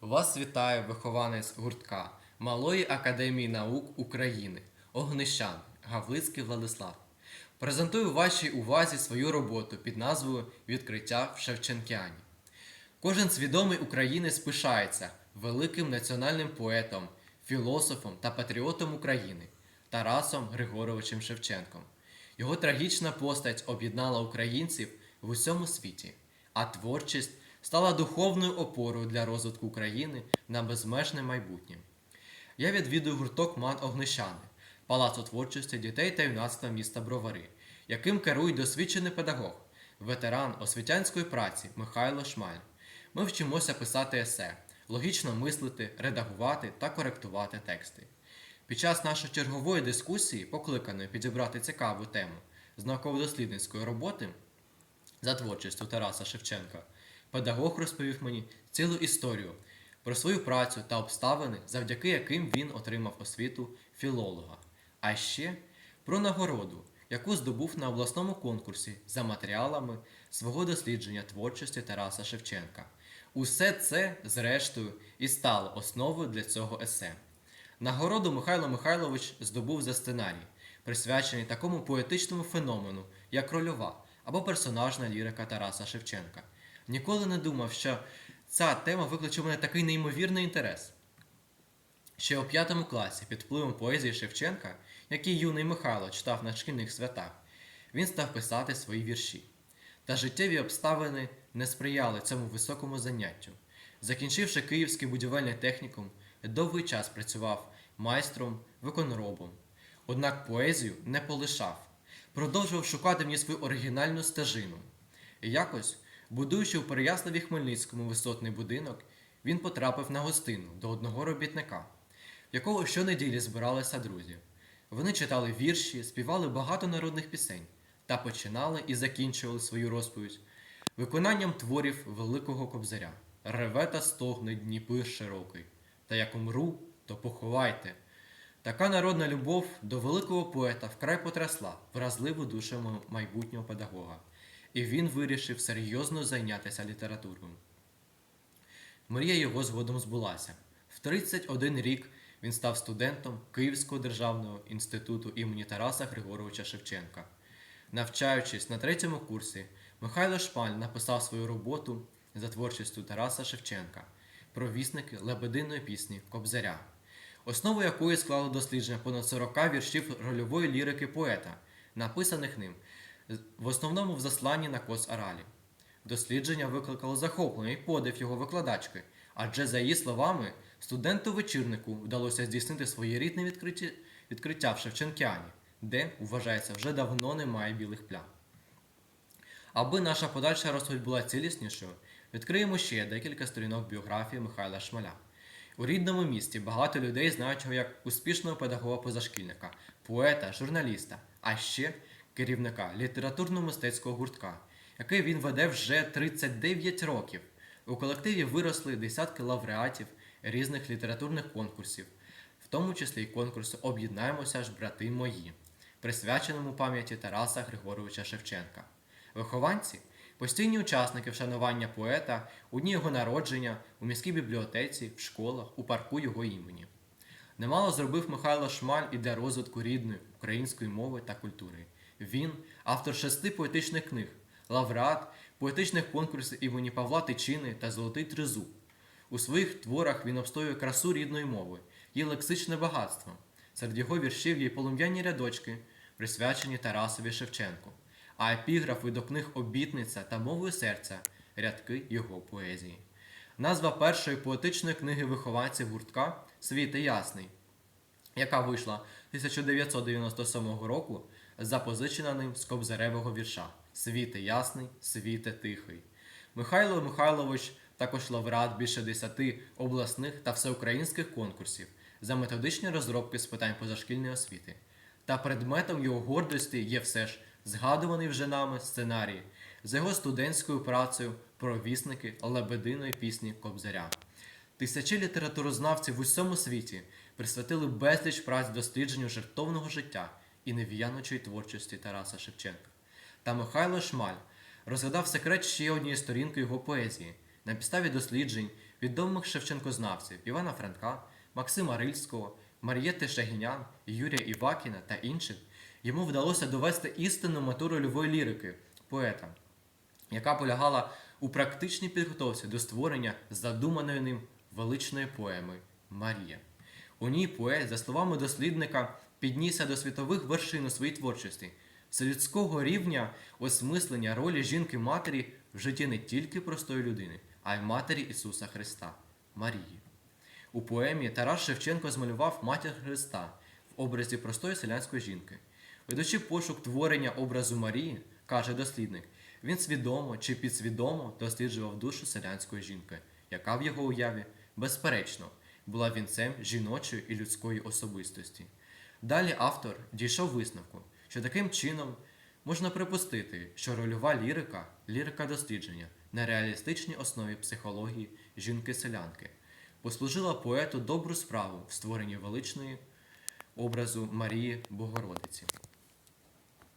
Вас вітає вихованець гуртка Малої академії наук України Огнищан Гавлицький Владислав. Презентую вашій увазі свою роботу під назвою Відкриття в Шевченкіані. Кожен свідомий українець пишається великим національним поетом, філософом та патріотом України Тарасом Григоровичем Шевченком. Його трагічна постать об'єднала українців в усьому світі, а творчість стала духовною опорою для розвитку України на безмежне майбутнє. Я відвідую гурток МАН Огнищани, палацу творчості дітей та юнацтва міста Бровари, яким керує досвідчений педагог, ветеран освітянської праці Михайло Шмаль. Ми вчимося писати есе, логічно мислити, редагувати та коректувати тексти. Під час нашої чергової дискусії, покликаної підібрати цікаву тему з науково-дослідницької роботи за творчістю Тараса Шевченка, педагог розповів мені цілу історію про свою працю та обставини, завдяки яким він отримав освіту філолога, а ще про нагороду, яку здобув на обласному конкурсі за матеріалами свого дослідження творчості Тараса Шевченка. Усе це, зрештою, і стало основою для цього есе. Нагороду Михайло Михайлович здобув за сценарій, присвячений такому поетичному феномену, як рольова або персонажна лірика Тараса Шевченка. Ніколи не думав, що ця тема викличе в мене такий неймовірний інтерес. Ще у п'ятому класі, під впливом поезії Шевченка, який юний Михайло читав на шкільних святах, він став писати свої вірші. Та життєві обставини не сприяли цьому високому заняттю. Закінчивши Київський будівельний технікум, довгий час працював майстром, виконоробом. Однак поезію не полишав, продовжував шукати в ній свою оригінальну стежину. І якось, будуючи у Переяславі Хмельницькому висотний будинок, він потрапив на гостину до одного робітника, в якого щонеділі збиралися друзі. Вони читали вірші, співали багато народних пісень та починали і закінчували свою розповідь виконанням творів Великого Кобзаря. Реве та стогне Дніпир широкий, та як умру, то поховайте. Така народна любов до великого поета вкрай потрясла вразливу душу майбутнього педагога, і він вирішив серйозно зайнятися літературою. Мрія його згодом збулася. В 31 рік він став студентом Київського державного інституту імені Тараса Григоровича Шевченка. Навчаючись на третьому курсі, Михайло Шпаль написав свою роботу за творчістю Тараса Шевченка про вісники лебединої пісні Кобзаря, основу якої склало дослідження понад 40 віршів рольової лірики поета, написаних ним в основному в засланні на кос Аралі. Дослідження викликало захоплення і подив його викладачки, адже, за її словами, студенту вечірнику вдалося здійснити своєрідне відкриття, відкриття в Шевченкіані, де, вважається, вже давно немає білих плям. Аби наша подальша розповідь була ціліснішою, відкриємо ще декілька сторінок біографії Михайла Шмаля. У рідному місті багато людей знають його як успішного педагога-позашкільника, поета, журналіста, а ще керівника літературно-мистецького гуртка, який він веде вже 39 років. У колективі виросли десятки лауреатів різних літературних конкурсів, в тому числі й конкурсу Об'єднаємося ж, брати мої, присвяченому пам'яті Тараса Григоровича Шевченка. Вихованці постійні учасники вшанування поета у дні його народження, у міській бібліотеці, в школах, у парку його імені. Немало зробив Михайло Шмаль і для розвитку рідної української мови та культури. Він автор шести поетичних книг, лауреат поетичних конкурсів імені Павла Тичини та Золотий Тризуб. У своїх творах він обстоює красу рідної мови, її лексичне багатство. Серед його віршів є полум'яні рядочки, присвячені Тарасові Шевченку, а епіграфи до книг Обітниця та мовою серця рядки його поезії. Назва першої поетичної книги вихованців гуртка Світи Ясний, яка вийшла 1997 року, запозичена ним з Кобзаревого вірша Світе ясний, світе тихий. Михайло Михайлович також лауреат більше десяти обласних та всеукраїнських конкурсів за методичні розробки з питань позашкільної освіти. Та предметом його гордості є все ж згадуваний вже нами сценарій з його студентською працею про вісники лебединої пісні Кобзаря. Тисячі літературознавців в усьому світі присвятили безліч праць дослідженню жертовного життя і невіяночої творчості Тараса Шевченка. Та Михайло Шмаль розгадав секрет ще однієї сторінки його поезії. На підставі досліджень відомих Шевченкознавців Івана Франка, Максима Рильського, Мар'єти Шагінян, Юрія Івакіна та інших, йому вдалося довести істинну мету рольової лірики поета, яка полягала у практичній підготовці до створення задуманої ним величної поеми Марія. У ній поет, за словами дослідника, піднісся до світових вершин у своїй творчості, з людського рівня осмислення ролі жінки-матері в житті не тільки простої людини, а й матері Ісуса Христа Марії. У поемі Тарас Шевченко змалював матір Христа в образі простої селянської жінки. Ведучи пошук творення образу Марії, каже дослідник, він свідомо чи підсвідомо досліджував душу селянської жінки, яка в його уяві, безперечно, була вінцем жіночої і людської особистості. Далі автор дійшов висновку, що таким чином можна припустити, що рольова лірика лірика дослідження на реалістичній основі психології жінки-селянки послужила поету добру справу в створенні величної образу Марії Богородиці.